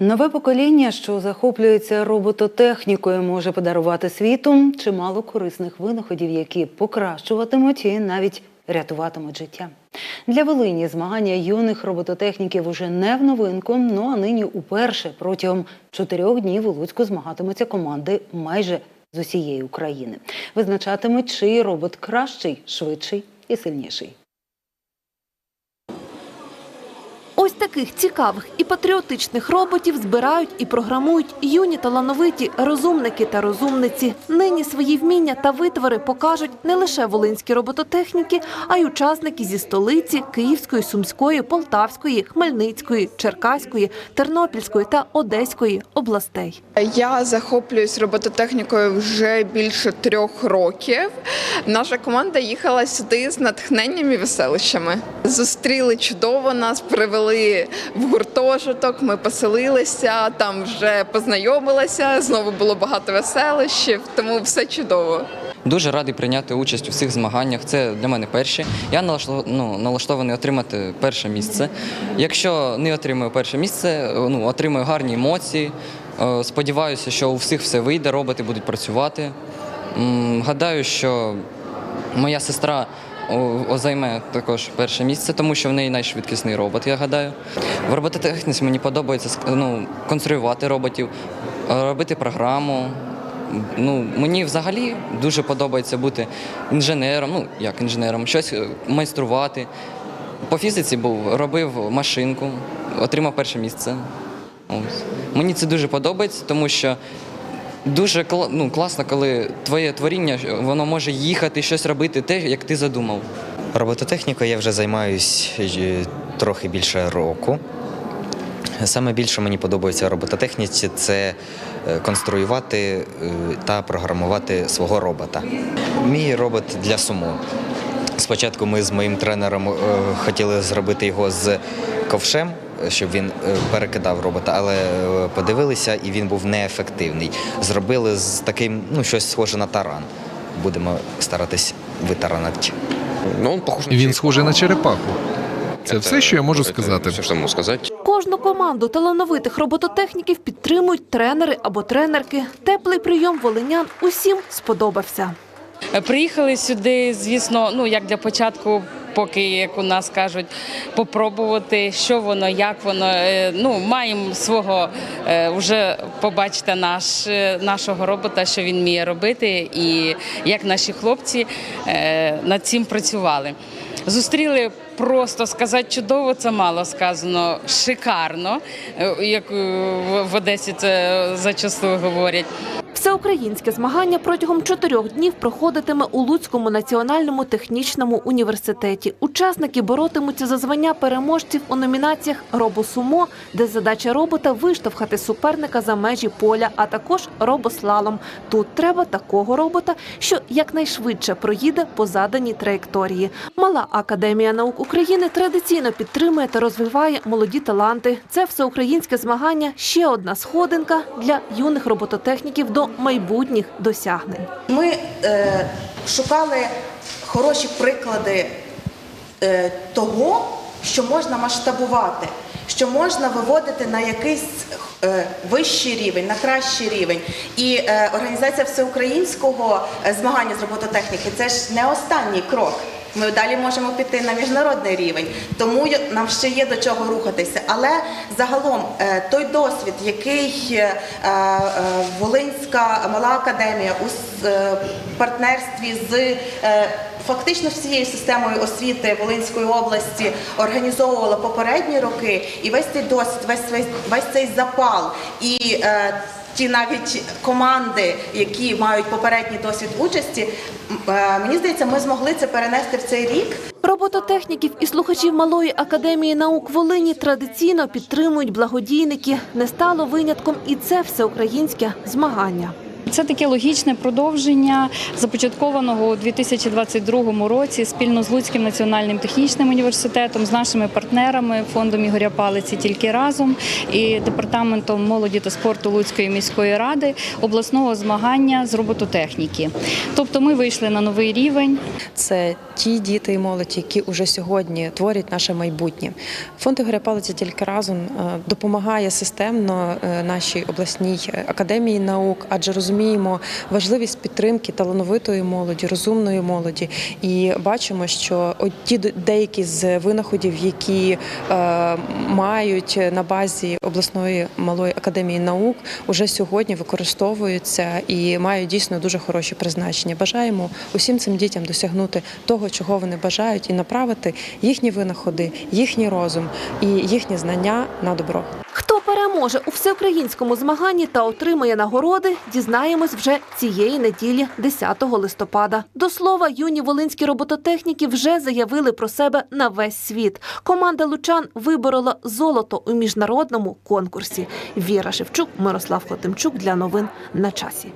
Нове покоління, що захоплюється робототехнікою, може подарувати світу чимало корисних винаходів, які покращуватимуть і навіть рятуватимуть життя. Для Волині змагання юних робототехніків уже не в новинку. Ну а нині уперше протягом чотирьох днів у Луцьку змагатимуться команди майже з усієї України. Визначатимуть, чий робот кращий, швидший і сильніший. Таких цікавих і патріотичних роботів збирають і програмують юні талановиті розумники та розумниці. Нині свої вміння та витвори покажуть не лише волинські робототехніки, а й учасники зі столиці Київської, Сумської, Полтавської, Хмельницької, Черкаської, Тернопільської та Одеської областей. Я захоплююсь робототехнікою вже більше трьох років. Наша команда їхала сюди з натхненням і веселищами. Зустріли чудово, нас привели в гуртожиток. Ми поселилися, там вже познайомилися. Знову було багато веселищів, тому все чудово. Дуже радий прийняти участь у всіх змаганнях. Це для мене перші. Я ну, налаштований отримати перше місце. Якщо не отримаю перше місце, ну, отримаю гарні емоції. Е, Сподіваюся, що у всіх все вийде, роботи будуть працювати. Гадаю, що моя сестра займе також перше місце, тому що в неї найшвидкісний робот, я гадаю. В робототехніці мені подобається ну, конструювати роботів, е, робити програму. Ну, мені взагалі дуже подобається бути інженером, ну як інженером, щось е, майструвати. По фізиці був, робив машинку, отримав перше місце. Ось. Мені це дуже подобається, тому що дуже ну, класно, коли твоє творіння воно може їхати, щось робити, те, як ти задумав. Робототехнікою я вже займаюсь е, трохи більше року. Саме більше мені подобається робототехніці це е, конструювати е, та програмувати свого робота. Мій робот для сумо. Спочатку ми з моїм тренером хотіли зробити його з ковшем, щоб він е, перекидав робота, але е, подивилися і він був неефективний. Зробили з таким, ну, щось схоже на таран. Будемо старатись витаранити. Ну, он похож на Він схожий на черепаху. Це все, що я можу сказати. Кожну команду талановитих робототехніків підтримують тренери або тренерки. Теплий прийом волинян усім сподобався. Е, Приїхали сюди, звісно, ну як для початку, поки як у нас кажуть, попробувати, що воно, як воно. Е, Ну маємо свого е, вже побачити наш е, нашого робота, що він вміє робити, і як наші хлопці над цим працювали. Зустріли просто сказати чудово, це мало сказано, шикарно, як в Одесі це зачасту говорять. Всеукраїнське змагання протягом чотирьох днів проходитиме у Луцькому національному технічному університеті. Учасники боротимуться за звання переможців у номінаціях «Робосумо», де задача робота виштовхати суперника за межі поля, а також робослалом. Тут треба такого робота, що якнайшвидше проїде по заданій траєкторії. Мала академія наук України традиційно підтримує та розвиває молоді таланти. Це всеукраїнське змагання ще одна сходинка для юних робототехніків до майбутніх досягнень. Ми е, шукали хороші приклади е, того, що можна масштабувати, що можна виводити на якийсь е, вищий рівень, на кращий рівень. І е, організація всеукраїнського е, змагання з робототехніки це ж не останній крок. Ми далі можемо піти на міжнародний рівень, тому нам ще є до чого рухатися. Але загалом е, той досвід, який е, е, Волинська мала академія у партнерстві з фактично всією системою освіти Волинської області організовувала попередні роки, і весь цей досвід, весь весь, весь цей запал і е, ті навіть команди, які мають попередній досвід участі, е, мені здається, ми змогли це перенести в цей рік. Робототехніків і слухачів Малої академії наук Волині традиційно підтримують благодійники. Не стало винятком і це всеукраїнське змагання. Це таке логічне продовження започаткованого у 2022 році спільно з Луцьким національним технічним університетом, з нашими партнерами фондом Ігоря Палиці тільки разом і департаментом молоді та спорту Луцької міської ради обласного змагання з робототехніки. Тобто ми вийшли на новий рівень. Це ті діти і молодь, які вже сьогодні творять наше майбутнє. Фонд Ігоря Палиця тільки разом е, допомагає системно е, нашій обласній академії наук, адже розуміємо важливість підтримки талановитої молоді, розумної молоді. І бачимо, що от ті деякі з винаходів, які е, мають на базі обласної малої академії наук, уже сьогодні використовуються і мають дійсно дуже хороші призначення. Бажаємо усім цим дітям досягнути того, чого вони бажають, і направити їхні винаходи, їхній розум і їхні знання на добро. Переможе у всеукраїнському змаганні та отримає нагороди, дізнаємось вже цієї неділі, 10 листопада. До слова, юні волинські робототехніки вже заявили про себе на весь світ. Команда лучан виборола золото у міжнародному конкурсі. Віра Шевчук, Мирослав Хотимчук для новин на часі.